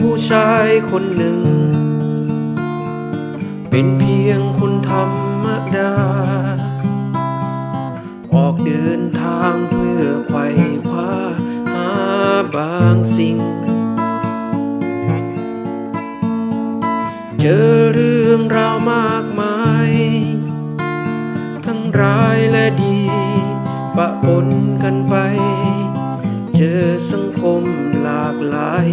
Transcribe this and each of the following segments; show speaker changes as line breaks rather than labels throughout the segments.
ผู้ชายคนหนึ่ง เป็นเพียงคนธรรมดา ออกเดินทางเพื่อไขว่คว้าหาบางสิ่ง เจอเรื่องราวมากมาย ทั้งร้ายและดีปะปนกันไป เจอสังคมหลากหลาย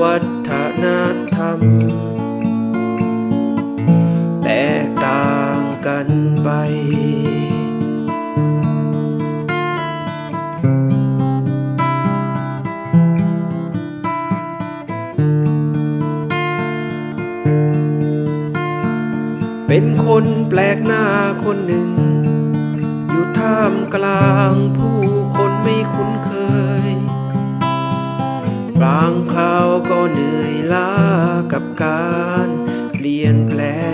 วัฒ นธรรม แตกต่างกันไป เป็นคนแปลกหน้าคนหนึ่ง อยู่ท่ามกลางผู้คนไม่คุ้นเคย บางคราวก็เหนื่อยล้ากับการเปลี่ยนแปลง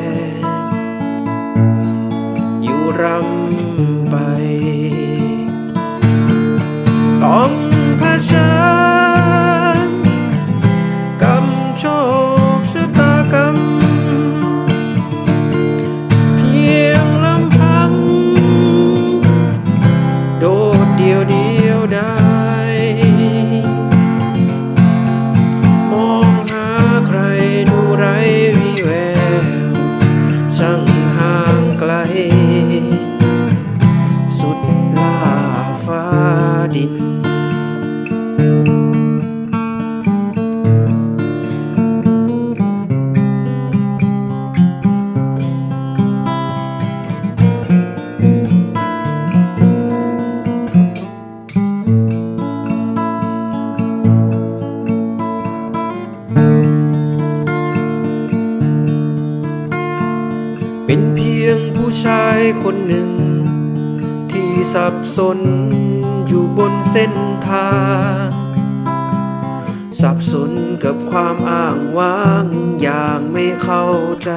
ยงผู้ชายคนหนึ่ง ที่สับสนอยู่บนเส้นทาง สับสนกับความอ้างว้างอย่างไม่เข้าใจ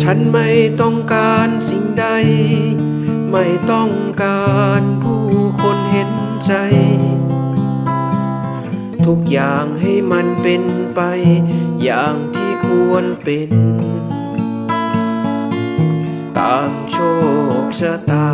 ฉันไม่ต้องการสิ่งใด ไม่ต้องการผู้ ทุกอย่างให้มันเป็นไป อย่างที่ควรเป็น ตามโชคชะตา